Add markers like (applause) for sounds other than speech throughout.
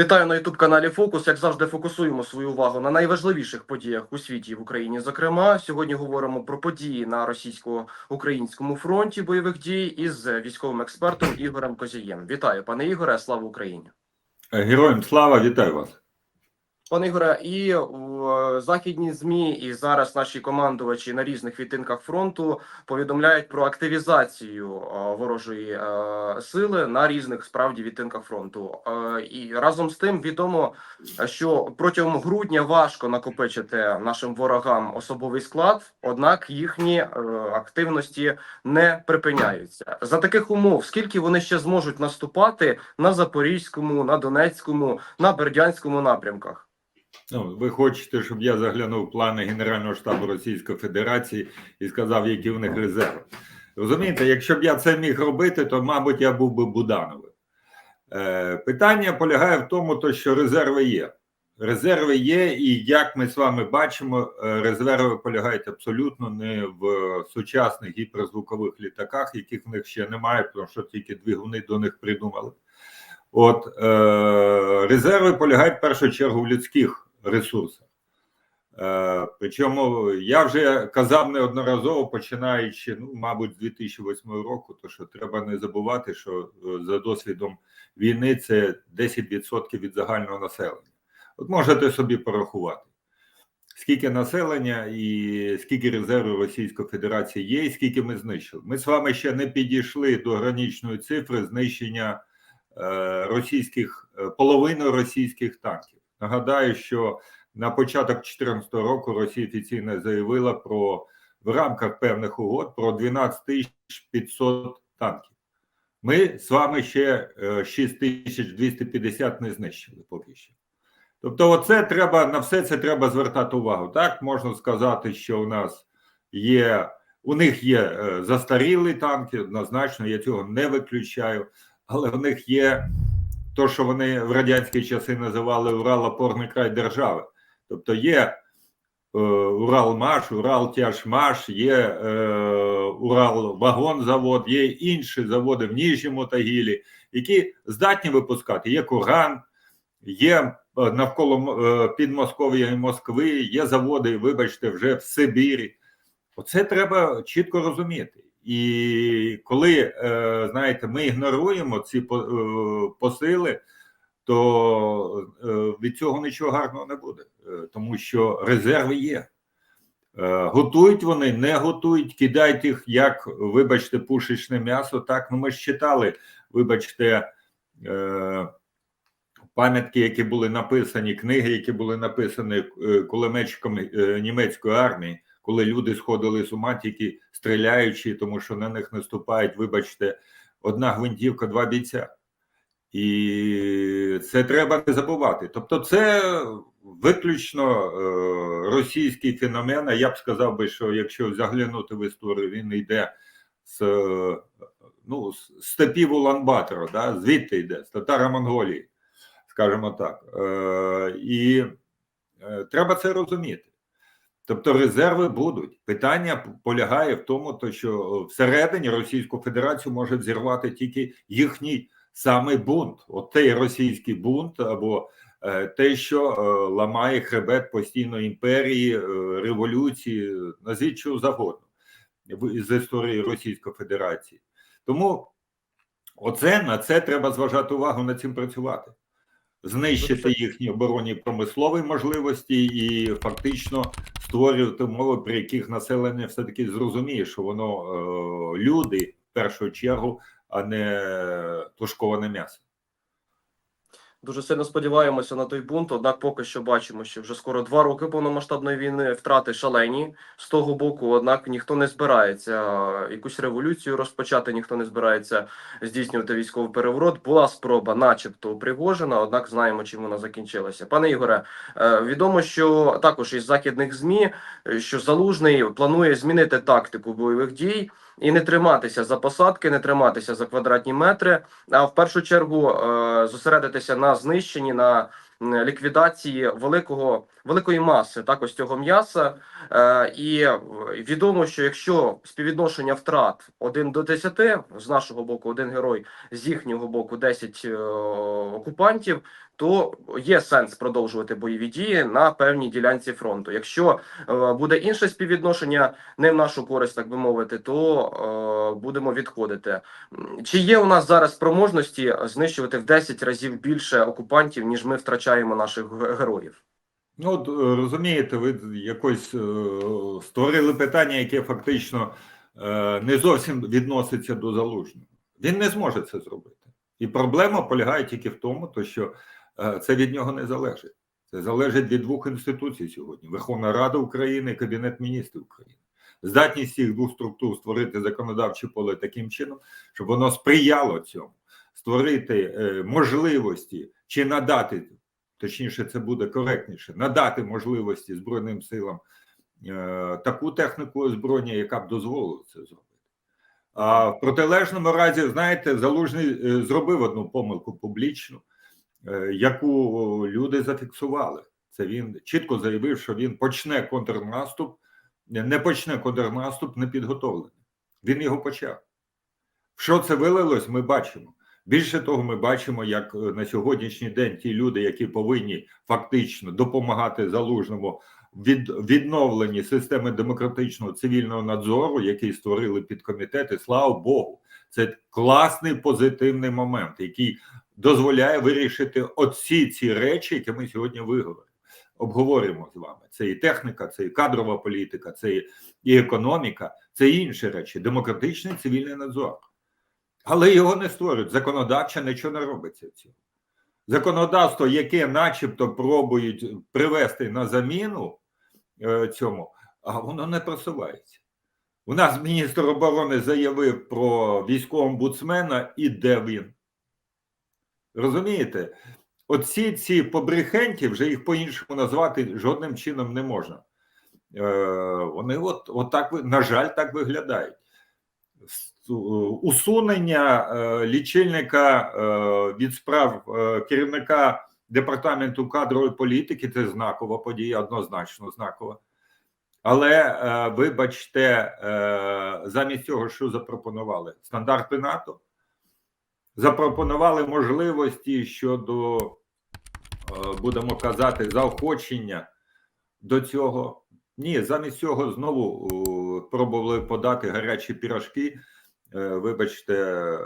Вітаю на youtube каналі Фокус. Як завжди, фокусуємо свою увагу на найважливіших подіях у світі і в Україні. Зокрема, сьогодні говоримо про події на російсько-українському фронті бойових дій із військовим експертом Ігорем Козієм. Вітаю, пане Ігоре. Слава Україні. Героям слава, вітаю вас. Пане Ігоре, і в західні змі, і зараз наші командувачі на різних відтинках фронту повідомляють про активізацію е, ворожої е, сили на різних справді відтинках фронту. Е, І разом з тим відомо, що протягом грудня важко накопичити нашим ворогам особовий склад однак їхні е, активності не припиняються. За таких умов, скільки вони ще зможуть наступати на запорізькому, на донецькому, на бердянському напрямках? Ну, ви хочете, щоб я заглянув в плани Генерального штабу Російської Федерації і сказав, які в них резерви. Розумієте, якщо б я це міг робити, то, мабуть, я був би Будановим. Е, питання полягає в тому, то, що резерви є. Резерви є, і як ми з вами бачимо, е, резерви полягають абсолютно не в сучасних гіперзвукових літаках, яких в них ще немає, тому що тільки двигуни до них придумали. От е, резерви полягають в першу чергу в людських ресурсах. Е, причому я вже казав неодноразово, починаючи, ну, мабуть, з 2008 року, то що треба не забувати, що е, за досвідом війни це 10% від загального населення. От можете собі порахувати, скільки населення і скільки резервів Російської Федерації є, і скільки ми знищили. Ми з вами ще не підійшли до граничної цифри знищення російських е, половини російських танків. Нагадаю, що на початок 2014 року Росія офіційно заявила про в рамках певних угод про 12 500 танків. Ми з вами ще е, 6250 не знищили поки що. Тобто, оце треба на все це треба звертати увагу. Так можна сказати, що у нас є, у них є е, застарілі танки, однозначно, я цього не виключаю, але у них є то, що вони в радянські часи називали Урал-опорний край держави. Тобто є е, Уралмаш, Уралтяжмаш, є е, Уралвагонзавод, є інші заводи в Ніжньому Тагілі, які здатні випускати. Є Курган, є е, навколо е, Підмосков'я і Москви, є заводи, вибачте, вже в Сибірі. Оце треба чітко розуміти. І коли, е, знаєте, ми ігноруємо ці е, посили, то е, від цього нічого гарного не буде, тому що резерви є. Готують вони, не готують, кидають їх, як, вибачте, пушечне м'ясо. Так, ну ми ж читали, вибачте, пам'ятки, які були написані, книги, які були написані кулеметчиком німецької армії, коли люди сходили з ума, тільки стріляючи, тому що на них наступають, вибачте, одна гвинтівка, два бійця. І це треба не забувати. Тобто, це виключно е, російський феномен. А я б сказав би, що якщо заглянути в історію, він йде з е, ну, з степів Улан-Батора, да, звідти йде, з Татаро-Монголії, скажімо так. Е, і треба це розуміти. Тобто резерви будуть. Питання полягає в тому, то що всередині Російську Федерацію може зірвати тільки їхній саме бунт, от той російський бунт, або е, те, що е, ламає хребет постійно імперії, е, революції, назвіть що завгодно з історії Російської Федерації. Тому оце на це треба зважати увагу, над цим працювати. Знищити їхні оборонні промислові можливості і фактично створювати умови, при яких населення все таки зрозуміє, що воно е, люди в першу чергу, а не тушковане м'ясо. Дуже сильно сподіваємося на той бунт. Однак, поки що бачимо, що вже скоро два роки повномасштабної війни втрати шалені з того боку. Однак ніхто не збирається якусь революцію розпочати, ніхто не збирається здійснювати військовий переворот. Була спроба, начебто, у Пригожина, однак знаємо, чим вона закінчилася. Пане Ігоре, е, відомо, що також із західних змі, е, що залужний планує змінити тактику бойових дій. І не триматися за посадки, не триматися за квадратні метри, а в першу чергу е, зосередитися на знищенні, на ліквідації великого великої маси так ось цього м'яса. Е, і відомо, що якщо співвідношення втрат 1 до 10, з нашого боку один герой, з їхнього боку 10 е, окупантів, то є сенс продовжувати бойові дії на певній ділянці фронту. Якщо е, буде інше співвідношення, не в нашу користь, так би мовити, то е, будемо відходити. Чи є у нас зараз спроможності знищувати в 10 разів більше окупантів, ніж ми втрачаємо наших героїв? Ну, е, розумієте, ви якось е, створили питання, яке фактично е, не зовсім відноситься до залужного. Він не зможе це зробити. І проблема полягає тільки в тому, то що це від нього не залежить. Це залежить від двох інституцій сьогодні: Верховна Рада України Кабінет міністрів України. Здатність цих двох структур створити законодавче поле таким чином, щоб воно сприяло цьому, створити е, можливості чи надати точніше, це буде коректніше, надати можливості Збройним силам е, таку техніку озброєння, яка б дозволила це зробити. А в протилежному разі, знаєте, залужний е, зробив одну помилку публічну, е, яку люди зафіксували. Це він чітко заявив, що він почне контрнаступ, не почне контрнаступ непідготовлений. Він його почав. Що це вилилось, ми бачимо. Більше того, ми бачимо, як е, на сьогоднішній день ті люди, які повинні фактично допомагати залужному від відновленні системи демократичного цивільного надзору, який створили підкомітети, слава Богу, це класний позитивний момент, який дозволяє вирішити оці ці речі, які ми сьогодні виговоримо. Обговорюємо з вами. Це і техніка, це і кадрова політика, це і, і економіка, це і інші речі. Демократичний цивільний надзор. Але його не створюють. Законодавча нічого не робиться в цьому. Законодавство, яке начебто пробують привести на заміну е, цьому, а воно не просувається. У нас міністр оборони заявив про військового омбудсмена, і де він? Розумієте? Оці ці побрехеньки, вже їх по-іншому назвати жодним чином не можна. Е, вони от, от так, на жаль, так виглядають усунення е, лічильника е, від справ керівника департаменту кадрової політики це знакова подія, однозначно знакова. Але вибачте, замість цього, що запропонували стандарти НАТО, запропонували можливості щодо, е, будемо казати, заохочення до цього. Ні, замість цього знову е, пробували подати гарячі пірожки, е, вибачте,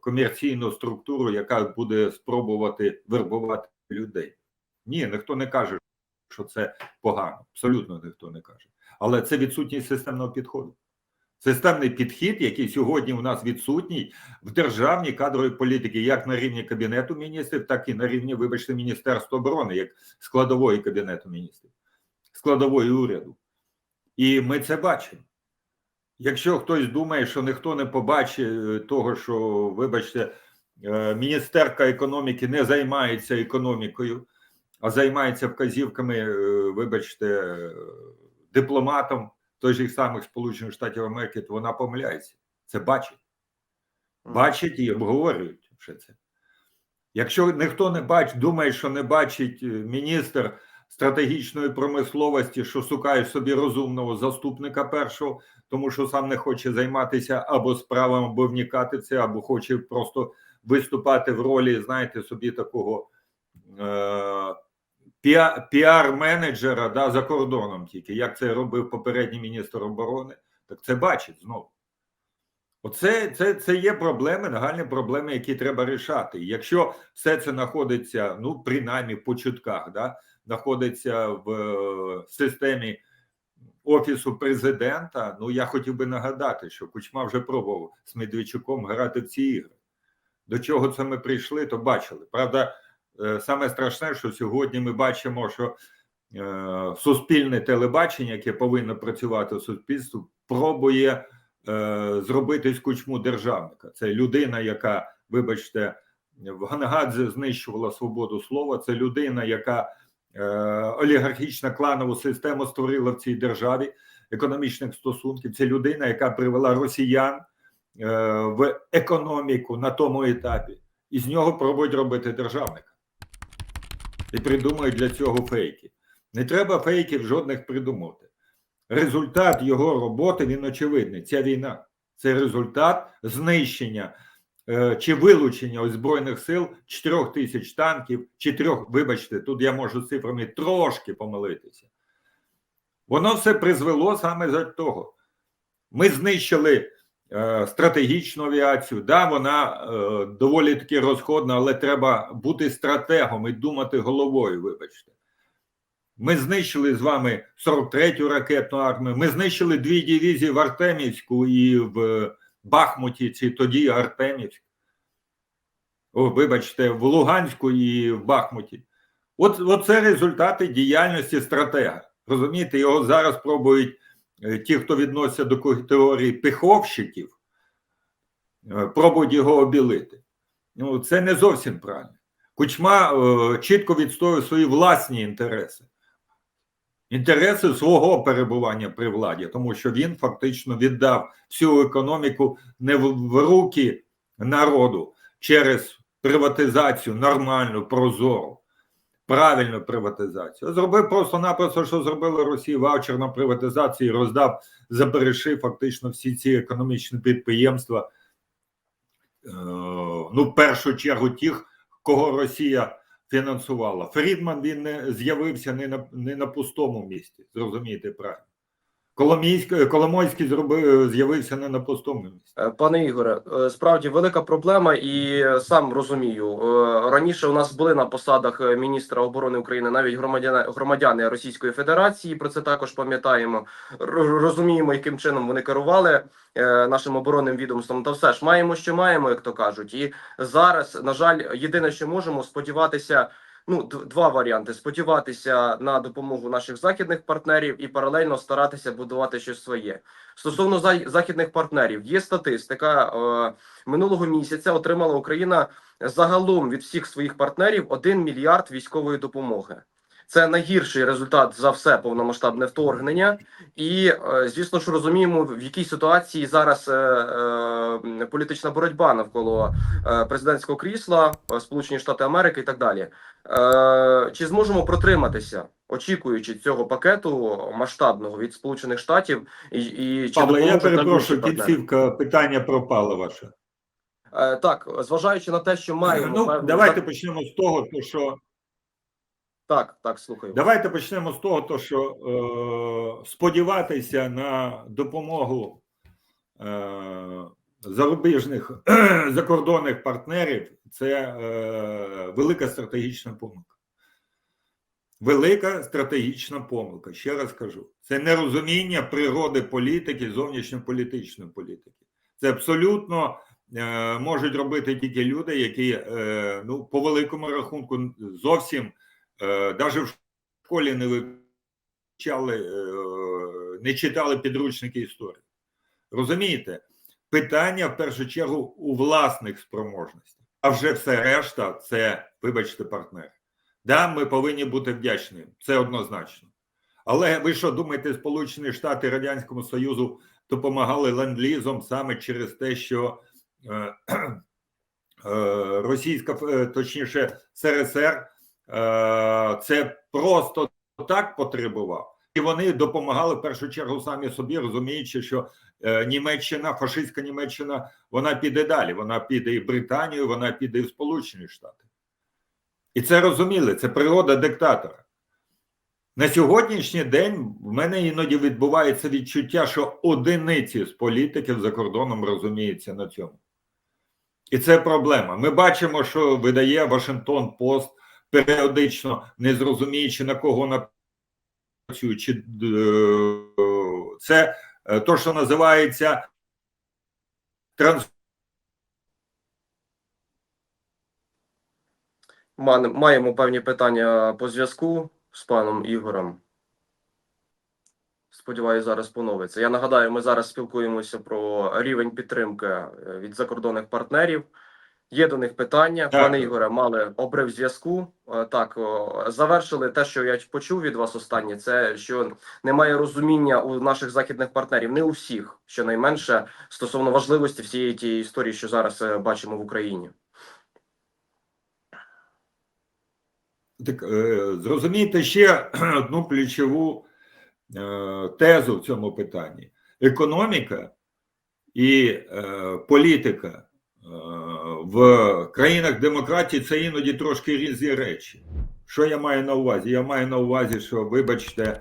комерційну структуру, яка буде спробувати вербувати людей. Ні, ніхто не каже, що це погано. Абсолютно ніхто не каже. Але це відсутність системного підходу. Системний підхід, який сьогодні у нас відсутній в державній кадровій політиці, як на рівні Кабінету міністрів, так і на рівні, вибачте, Міністерства оборони, як складової Кабінету міністрів, складової уряду. І ми це бачимо. Якщо хтось думає, що ніхто не побачить е, того, що, вибачте, е, міністерка економіки не займається економікою, а займається вказівками, е, вибачте, дипломатом той же самих Сполучених Штатів Америки, то вона помиляється. Це бачить. Бачать і обговорюють все це. Якщо ніхто не бачить, думає, що не бачить е, міністр стратегічної промисловості, що шукає собі розумного заступника першого, тому що сам не хоче займатися або справами, або вникати це, або хоче просто виступати в ролі, знаєте, собі такого е- піар-менеджера да, за кордоном тільки, як це робив попередній міністр оборони, так це бачить знову. Оце це, це є проблеми, нагальні проблеми, які треба рішати. Якщо все це знаходиться, ну принаймні по чутках, да, знаходиться в е, системі офісу президента. Ну я хотів би нагадати, що Кучма вже пробував з Медведчуком грати в ці ігри. До чого це ми прийшли, то бачили. Правда, саме страшне, що сьогодні ми бачимо, що е, суспільне телебачення, яке повинно працювати в суспільстві, пробує е, зробити з кучму державника. Це людина, яка, вибачте, в Гангадзе знищувала свободу слова. Це людина, яка е, олігархічна кланову систему створила в цій державі економічних стосунків. Це людина, яка привела росіян е, в економіку на тому етапі, і з нього пробують робити державника. І придумують для цього фейки. Не треба фейків жодних придумувати. Результат його роботи він очевидний. Ця війна це результат знищення е, чи вилучення збройних сил 4 тисяч танків, чи трьох, вибачте, тут я можу цифрами трошки помилитися. Воно все призвело саме за того. Ми знищили стратегічну авіацію. Да, вона е, доволі таки розходна, але треба бути стратегом і думати головою. Вибачте. Ми знищили з вами 43-ю ракетну армію. Ми знищили дві дивізії в Артемівську і в Бахмуті, чи тоді Артемівськ. О, вибачте, в Луганську і в Бахмуті. От, от результати діяльності стратега. Розумієте, його зараз пробують е, ті, хто відноситься до категорії пиховщиків, е, пробують його обілити. Ну, це не зовсім правильно. Кучма е, чітко відстоює свої власні інтереси, інтереси свого перебування при владі, тому що він фактично віддав всю економіку не в, в руки народу через приватизацію нормальну, прозору, правильну приватизацію. Зробив просто-напросто, що зробила Росія ваучер на приватизації, роздав забереши фактично всі ці економічні підприємства. Е, ну, в першу чергу, тих, кого Росія фінансувала. Фрідман він не з'явився не на, не на пустому місці, зрозумієте правильно. Коломійський, Коломойський зробив, з'явився не на пустому. Е, Пане Ігоре, е, справді велика проблема, і е, сам розумію. е, Раніше у нас були на посадах е, міністра оборони України навіть громадяни громадяни Російської Федерації. Про це також пам'ятаємо. Розуміємо, яким чином вони керували е, нашим оборонним відомством. Та все ж маємо, що маємо, як то кажуть. І зараз, на жаль, єдине, що можемо сподіватися. Ну, два варіанти: сподіватися на допомогу наших західних партнерів і паралельно старатися будувати щось своє. Стосовно західних партнерів, є статистика е, минулого місяця. Отримала Україна загалом від всіх своїх партнерів 1 мільярд військової допомоги. Це найгірший результат за все повномасштабне вторгнення, і е, звісно ж розуміємо, в якій ситуації зараз е, е, політична боротьба навколо президентського крісла, Сполучені Штати Америки і так далі. Чи зможемо протриматися, очікуючи цього пакету масштабного від Сполучених Штатів, і, і чи Павло, я перепрошую, кінцівка питання пропала ваше. Так, зважаючи на те, що маємо Ну, певну- давайте почнемо з того, що так, так, слухаю. давайте почнемо з того, то що е, сподіватися на допомогу е, зарубіжних (clears throat) закордонних партнерів це е, велика стратегічна помилка. Велика стратегічна помилка. Ще раз кажу, це нерозуміння природи політики, зовнішньополітичної політики. Це абсолютно е, можуть робити тільки люди, які е, ну по великому рахунку зовсім навіть в школі не вивчали, е, не читали підручники історії. Розумієте? Питання в першу чергу у власних спроможностях, а вже все решта це, вибачте, партнери. Да, ми повинні бути вдячні, це однозначно. Але ви що думаєте, Сполучені Штати Радянському Союзу допомагали ленд-лізом саме через те, що е, (clears throat) е, Російська, е, точніше, СРСР е, це просто так потребував, і вони допомагали в першу чергу самі собі, розуміючи, що е, Німеччина, фашистська Німеччина, вона піде далі. Вона піде і в Британію, вона піде і в Сполучені Штати. І це розуміли, це природа диктатора. На сьогоднішній день в мене іноді відбувається відчуття, що одиниці з політиків за кордоном розуміються на цьому. І це проблема. Ми бачимо, що видає Вашингтон Пост періодично, не зрозуміючи на кого вона. Чи, е, це е, то, що називається транс. Маємо певні питання по зв'язку з паном Ігорем. Сподіваюся, зараз поновиться. Я нагадаю, ми зараз спілкуємося про рівень підтримки е, від закордонних партнерів. Є до них питання. Так. Пане Ігоре, мали обрив зв'язку. Е, Так, завершили те, що я почув від вас останнє. Це що немає розуміння у наших західних партнерів, не у всіх, щонайменше, стосовно важливості всієї тієї історії, що зараз е, бачимо в Україні. Так, е, зрозумійте ще (clears throat) одну ключову тезу в цьому питанні: економіка і політика в країнах демократії це іноді трошки різні речі. Що я маю на увазі? Я маю на увазі, що, вибачте,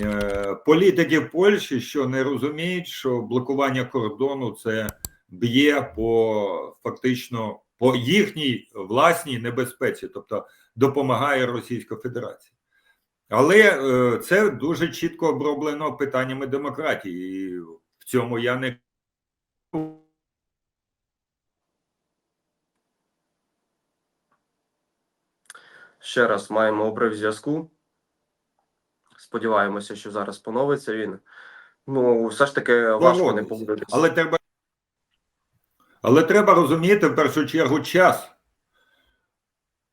е, політики в Польщі, що не розуміють, що блокування кордону це б'є по фактично по їхній власній небезпеці, тобто допомагає Російська Федерація. Але е, це дуже чітко оброблено питаннями демократії, і в цьому я не Ще раз маємо обрив зв'язку. Сподіваємося, що зараз поновиться він. Ну, все ж таки важко не погодитися. Але треба, але треба розуміти в першу чергу час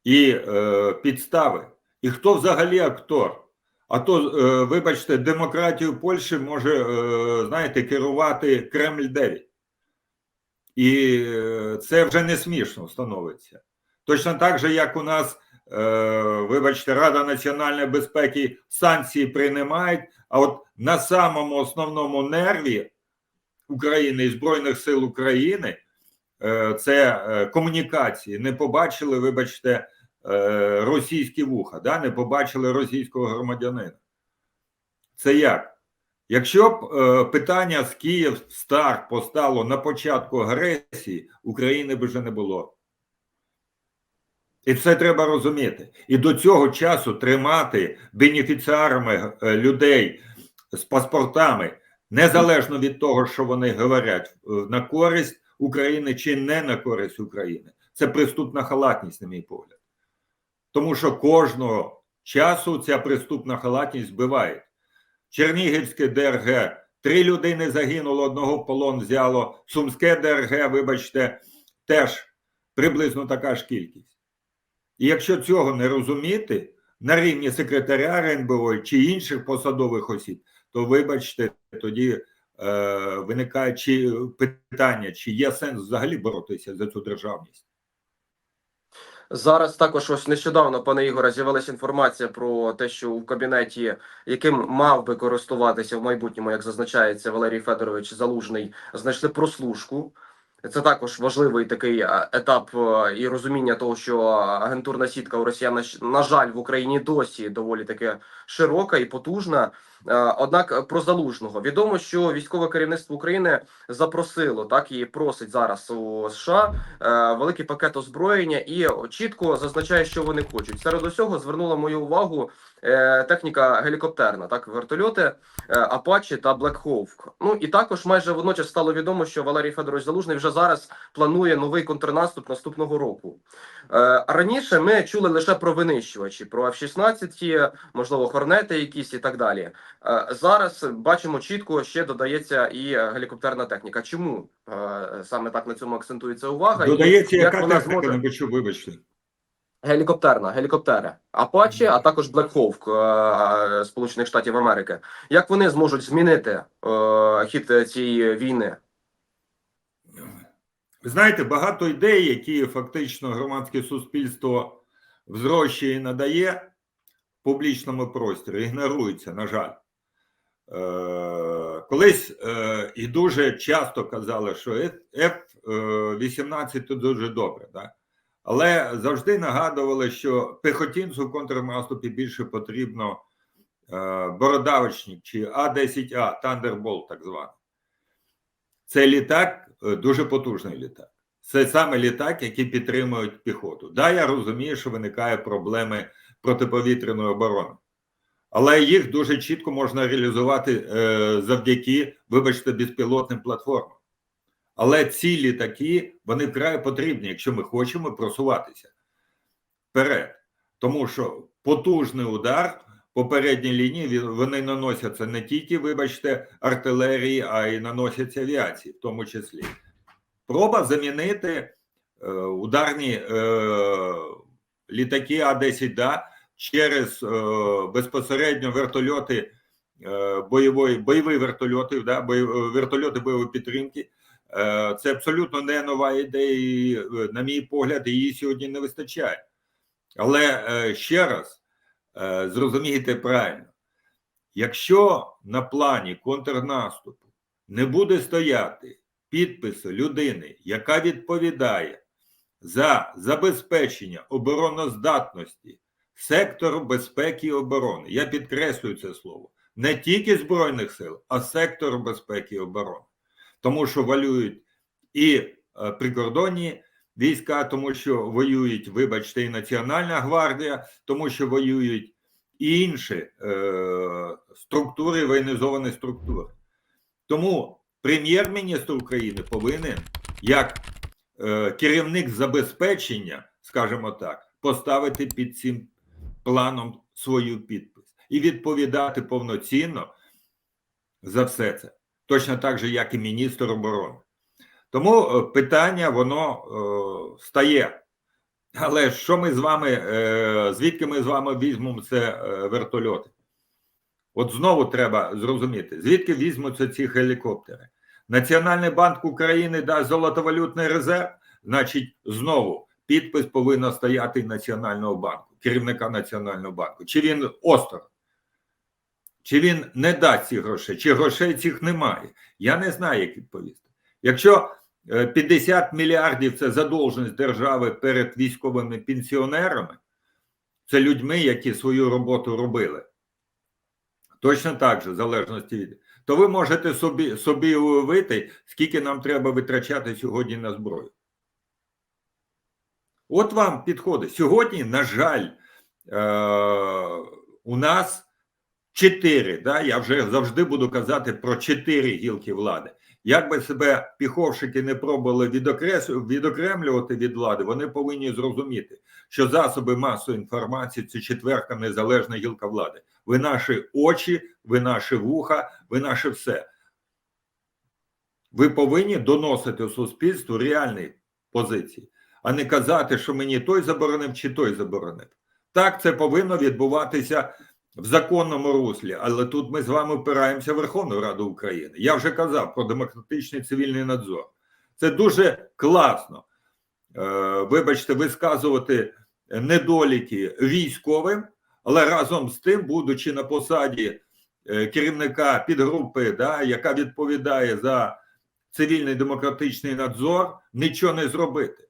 і е, підстави. І хто взагалі актор. А то, е, вибачте, демократію Польщі може, е, знаєте, керувати Кремль 9. І е, це вже не смішно становиться. Точно так же, як у нас, вибачте, Рада національної безпеки санкції приймають, а от на самому основному нерві України і Збройних сил України е, це е, комунікації. Не побачили, вибачте, е, російські вуха, да? не побачили російського громадянина. Це як? Якщо б е, питання з Київ Стар постало на початку агресії, України б вже не було. І це треба розуміти. І до цього часу тримати бенефіціарами е, людей з паспортами, незалежно від того, що вони говорять, е, на користь України чи не на користь України. Це приступна халатність, на мій погляд. Тому що кожного часу ця приступна халатність збиває. Чернігівське ДРГ, три людини загинуло, одного в полон взяло. Сумське ДРГ, вибачте, теж приблизно така ж кількість. І якщо цього не розуміти на рівні секретаря РНБО чи інших посадових осіб, то вибачте, тоді е, виникає чи питання, чи є сенс взагалі боротися за цю державність. Зараз також ось нещодавно, пане Ігоре, з'явилася інформація про те, що у кабінеті, яким мав би користуватися в майбутньому, як зазначається Валерій Федорович Залужний, знайшли прослушку. Це також важливий такий е, етап е, і розуміння того, що агентурна сітка у росіян на жаль в Україні досі доволі таки широка і потужна. Е, Однак про залужного відомо, що військове керівництво України запросило так і просить зараз у США е, великий пакет озброєння і чітко зазначає, що вони хочуть. Серед усього звернула мою увагу е, техніка гелікоптерна, так вертольоти е, Apache та Black Hawk. Ну і також майже водночас стало відомо, що Валерій Федорович Залужний вже зараз планує новий контрнаступ наступного року. Е, Раніше ми чули лише про винищувачі, про F-16, можливо, хорнети якісь і так далі. Е, Зараз бачимо чітко, ще додається і е, гелікоптерна техніка. Чому е, саме так на цьому акцентується увага? І Додається, як яка вона техніка, зможе- не почув, вибачте. Гелікоптерна, гелікоптери, Apache, а також Black Hawk Сполучених Штатів Америки. Як вони зможуть змінити хід цієї війни? Ви знаєте, багато ідей, які фактично громадське суспільство взрощує і надає в публічному просторі, ігноруються, на жаль. Е, колись е, і дуже часто казали, що F-18 дуже добре, да? але завжди нагадували, що пехотінцю в контрнаступі більше потрібно е, бородавочник чи А-10А, Thunderbolt так званий. Це літак, е, дуже потужний літак. Це саме літак, який підтримують піхоту. Да, я розумію, що виникає проблеми протиповітряної оборони, але їх дуже чітко можна реалізувати е, завдяки, вибачте, безпілотним платформам. Але ці літаки вони вкрай потрібні, якщо ми хочемо просуватися вперед. Тому що потужний удар по передній лінії вони наносяться не тільки, вибачте, артилерії, а й наносяться авіації, в тому числі. Проба замінити е, ударні е, літаки А-10 да, через е, безпосередньо вертольоти е, бойової, бойові вертольоти, да, бойов, вертольоти бойової підтримки. Е, це абсолютно не нова ідея, і, е, на мій погляд, її сьогодні не вистачає. Але е, ще раз е, зрозумійте правильно, якщо на плані контрнаступу не буде стояти підпису людини, яка відповідає за забезпечення обороноздатності сектору безпеки і оборони. Я підкреслюю це слово. Не тільки Збройних сил, а сектору безпеки і оборони. Тому що воюють і е, прикордонні війська, тому що воюють, вибачте, і Національна гвардія, тому що воюють і інші е, структури, воєнізовані структури. Тому прем'єр-міністр України повинен, як е, керівник забезпечення, скажімо так, поставити під цим планом свою підпис і відповідати повноцінно за все це, точно так же, як і міністр оборони. Тому е, питання воно е, стає. Але що ми з вами, е, звідки ми з вами візьмемо це е, вертольоти? От знову треба зрозуміти, звідки візьмуться ці гелікоптери. Національний банк України дасть золотовалютний резерв, значить, знову підпис повинен стояти Національного банку, керівника Національного банку. Чи він осторонь? Чи він не дасть ці грошей, чи грошей цих немає? Я не знаю, як відповісти. Якщо е, 50 мільярдів це задовженість держави перед військовими пенсіонерами, це людьми, які свою роботу робили. Точно так же, в залежності від. То ви можете собі, собі уявити, скільки нам треба витрачати сьогодні на зброю. От вам підходить. Сьогодні, на жаль, е- у нас чотири, да, я вже завжди буду казати про чотири гілки влади. Як би себе піховщики не пробували відокремлювати від влади, вони повинні зрозуміти, що засоби масової інформації це четверта незалежна гілка влади. Ви наші очі, ви наші вуха, ви наше все. Ви повинні доносити суспільству реальні позиції, а не казати, що мені той заборонив чи той заборонив. Так, це повинно відбуватися в законному руслі, але тут ми з вами опираємося в Верховну Раду України. Я вже казав про демократичний цивільний надзор. Це дуже класно. Е, вибачте, висказувати недоліки військовим, але разом з тим, будучи на посаді е, керівника підгрупи, да, яка відповідає за цивільний демократичний надзор, нічого не зробити.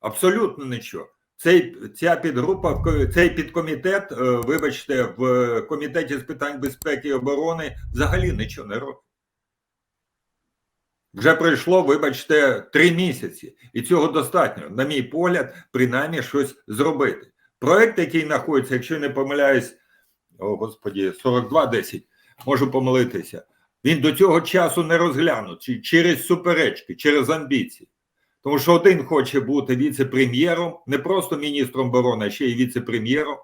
Абсолютно нічого. Цей, ця підгрупа, цей підкомітет, е, вибачте, в комітеті з питань безпеки і оборони взагалі нічого не робить. Вже пройшло, вибачте, три місяці, і цього достатньо, на мій погляд, принаймні щось зробити. Проект, який знаходиться, якщо не помиляюсь, о господі, 4210, можу помилитися. Він до цього часу не розглянутий через суперечки, через амбіції. Тому що один хоче бути віце-прем'єром, не просто міністром оборони, а ще й віце-прем'єром.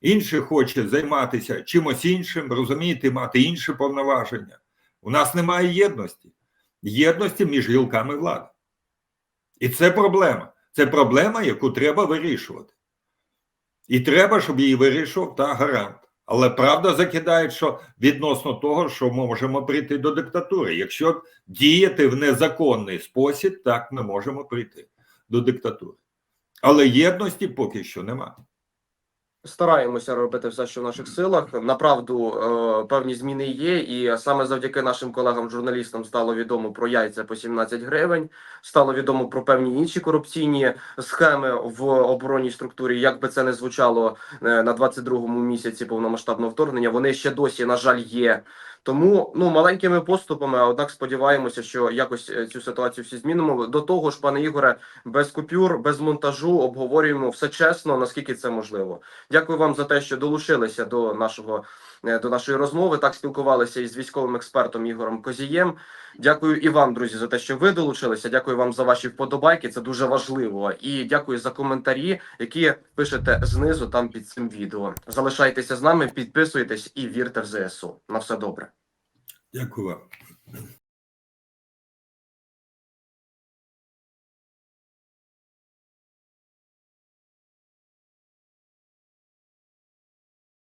Інший хоче займатися чимось іншим, розумієте, мати інші повноваження. У нас немає єдності, єдності між гілками влади. І це проблема. Це проблема, яку треба вирішувати. І треба, щоб її вирішував та гарант. Але правда закидає, що відносно того, що ми можемо прийти до диктатури. Якщо діяти в незаконний спосіб, так ми можемо прийти до диктатури. Але єдності поки що немає. Стараємося робити все, що в наших силах. Направду е, певні зміни є, і саме завдяки нашим колегам-журналістам стало відомо про яйця по 17 гривень. Стало відомо про певні інші корупційні схеми в оборонній структурі. Як би це не звучало е, на 22-му місяці повномасштабного вторгнення, вони ще досі, на жаль, є. Тому ну маленькими поступами, однак сподіваємося, що якось е, цю ситуацію всі змінимо. До того ж, пане Ігоре, без купюр, без монтажу обговорюємо все чесно, наскільки це можливо. Дякую вам за те, що долучилися до нашого до нашої розмови. Так спілкувалися із військовим експертом Ігорем Козієм. Дякую і вам, друзі, за те, що ви долучилися. Дякую вам за ваші вподобайки. Це дуже важливо. І дякую за коментарі, які пишете знизу там під цим відео. Залишайтеся з нами, підписуйтесь і вірте в ЗСУ. На все добре. Дякую вам.